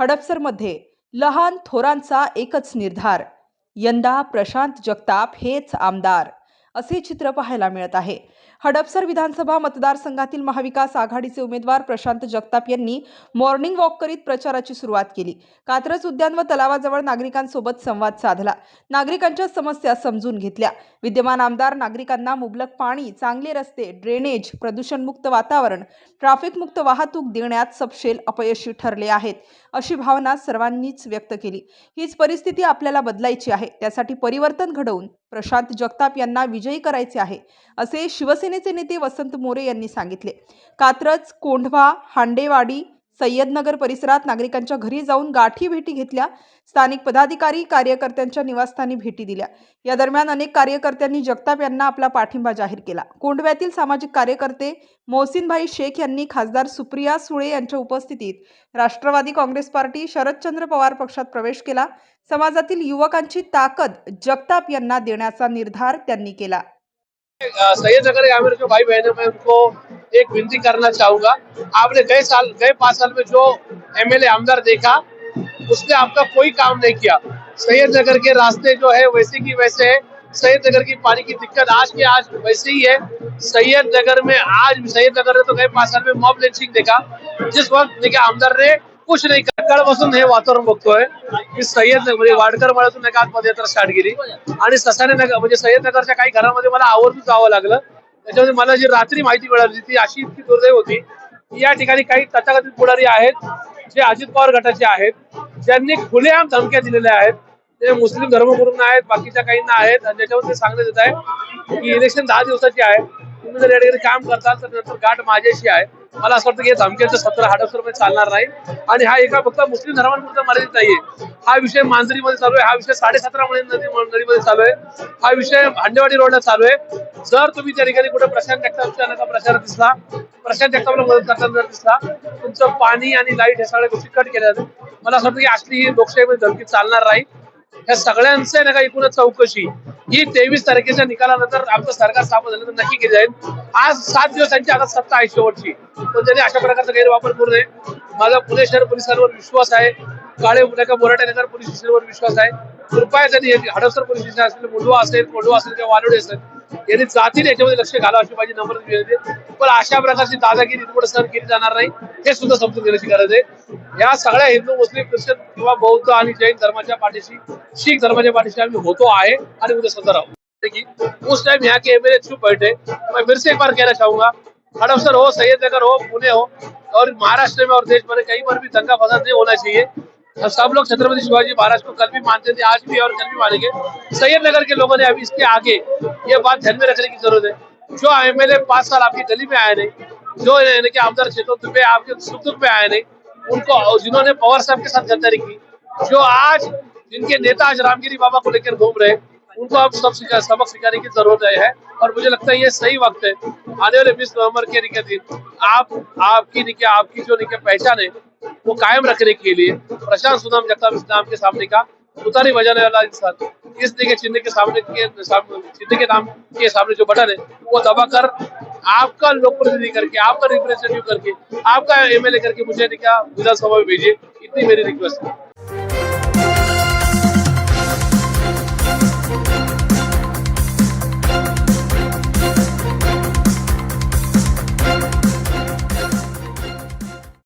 हडपसरमध्ये लहान थोरांचा एकच निर्धार यंदा प्रशांत जगताप हेच आमदार. असे चित्र पाहायला मिळत आहे. हडपसर विधानसभा मतदारसंघातील महाविकास आघाडीचे उमेदवार प्रशांत जगताप यांनी मॉर्निंग वॉक करीत प्रचाराची सुरुवात केली. कात्रज उद्यान व तलावाजवळ नागरिकांसोबत संवाद साधला. नागरिकांच्या समस्या समजून घेतल्या. विद्यमान आमदार नागरिकांना मुबलक पाणी चांगले रस्ते ड्रेनेज प्रदूषणमुक्त वातावरण ट्रॅफिकमुक्त वाहतूक देण्यात सपशेल अपयशी ठरले आहेत अशी भावना सर्वांनीच व्यक्त केली. हीच परिस्थिती आपल्याला बदलायची आहे. त्यासाठी परिवर्तन घडवून प्रशांत जगताप यांना विजयी करायचे आहे असे शिवसेनेचे नेते वसंत मोरे यांनी सांगितले. कात्रज कोंढवा हांडेवाडी सय्यदनगर परिसरात नागरिकांच्या घरी जाऊन गाठी भेटी घेतल्या. स्थानिक पदाधिकारी कार्यकर्त्यांच्या निवासस्थानी भेटी दिल्या. या दरम्यान अनेक कार्यकर्त्यांनी जगताप यांना आपला पाठिंबा जाहीर केला. कोंडव्यातील सामाजिक कार्यकर्ते मोहसिनभाई शेख यांनी खासदार सुप्रिया सुळे यांच्या उपस्थितीत राष्ट्रवादी काँग्रेस पार्टी शरदचंद्र पवार पक्षात प्रवेश केला. समाजातील युवकांची ताकद जगताप यांना देण्याचा निर्धार त्यांनी केला. अ, ग्रामीण जो भाई बहन है मैं उनको एक विनती करना चाहूँगा। आपने गए साल, गए पाँच साल में जो एमएलए आमदार देखा, उसने आपका कोई काम नहीं किया। सैयद नगर के रास्ते जो है, वैसे की वैसे है। सैयद नगर की पानी की दिक्कत आज के आज वैसे ही है। सैयद नगर में आज, सैयद नगर ने तो गए पाच साल में मॉब लिंचिंग देखा। जिस वक्त देखा आमदार ने कुछ नाही सकाळपासून हे वातावरण बघतोय की सय्यद नगर म्हणजे वाडकर मळ्यातून नाही का आज पदयात्रा स्टार्ट केली। आणि ससाने नगर, म्हणजे सय्यद नगरच्या काही घरामध्ये मला आवर्जून जावं लागलं। त्याच्यामध्ये मला जी रात्री माहिती मिळाली ती अशी इतकी दुर्दैव होती की या ठिकाणी काही तथाकथित पुढारी आहेत जे अजित पवार गटाचे आहेत ज्यांनी खुलेआम धमक्या दिलेल्या आहेत. ते मुस्लिम धर्मगुरूंना आहेत बाकीच्या काहींना आहेत आणि त्याच्यावर ते सांगण्यात येत आहे की इलेक्शन दहा दिवसाची आहे. तुम्ही जर या ठिकाणी काम करताल तर नंतर गाठ माझ्याशी आहे. मला असं वाटतं की हे धमक्याचं सत्र हाडपसरमध्ये चालणार नाही. आणि हा एका फक्त मुस्लिम धर्मांपुरता मर्यादित नाहीये. हा विषय मांजरीमध्ये चालू आहे हा विषय साडेसतरा मध्ये नदीमध्ये चालू आहे. हा विषय भांडेवाडी रोडला चालू आहे. जर तुम्ही त्या ठिकाणी कुठे प्रशांत जगतापच्या प्रचार दिसला प्रशांत जगतापला मदत करताना जर दिसला तुमचं पाणी आणि लाइट हे सगळ्या गोष्टी कट केल्या मला असं वाटतं की असली ही लोकशाहीमध्ये धमकी चालणार नाही. या सगळ्यांचं ना का एकूणच चौकशी. ही तेवीस तारखेच्या निकालानंतर आमचं सरकार स्थापन झाल्यानंतर तर नक्की केली जाईल. आज सात दिवस त्यांची आता सत्ता आहे शेवटची. पण त्यांनी अशा प्रकारचा गैरवापर करू नये. माझा पुणे शहर पोलिसांवर विश्वास आहे. काळे नका बोराटे नगर पोलीस स्टेशनवर विश्वास आहे. कृपया त्यांनी हडपसर पोलीस स्टेशन असेल मुंडवा असेल कोंडवा असेल किंवा वालोडे असेल यांनी जातील याच्यामध्ये लक्ष घाला अशी माझी नम्र विनंती पण अशा प्रकारची दादागिरी कुठे सहन केली जाणार नाही हे सुद्धा समजून घेण्याची गरज आहे. या सगळ्या हिंदू मुस्लिम ख्रिश्चन किंवा बौद्ध आणि जैन धर्माच्या पाठीशी शीख धर्माच्या पाठीशी आम्ही होतो आहे आणि उद्या सुद्धा राहू. कि उस टाइम यहाँ के एमएलए चुप बैठे मैं फिर से एक बार कहना चाहूंगा हड़पसर हो सैयद नगर हो पुणे हो और महाराष्ट्र में और देश भर में कहीं पर भी दंगा फसाद नहीं होना चाहिए। और सब लोग छत्रपति शिवाजी महाराज को कल भी मानते थे आज भी और कल भी मानेंगे। सैयद नगर के लोगों ने अभी इसके आगे ये बात ध्यान में रखने की ज़रूरत है। जो एमएलए पाँच साल आपकी गली में आए नहीं जो यानी कि आमदार क्षेत्रों पे आपके सुख दुख पे आए नहीं उनको जिन्होंने पवार साहब के साथ गद्दारी की जो आज जिनके नेता आज रामगिरी बाबा को लेकर घूम रहे उनको अब सब सिखा, सबक सिखाने की ज़रूरत है और मुझे लगता है ये सही वक्त है। आने वाले बीस नवंबर के निके दिन आप आपकी निके आपकी जो निके पहचान है वो कायम रखने के लिए प्रशांत सुनाम जगताप इस नाम के सामने का उतारी बजाने वाला इंसान। इस के चिन्ह के सामने के चिन्ह के नाम के सामने जो बटन है, वो दबा कर आपका लोक प्रतिनिधि करके, आपका रिप्रेजेंटेटिव करके, आपका एमएलए करके मुझे निका विधानसभा में भेजिए, इतनी मेरी रिक्वेस्ट है।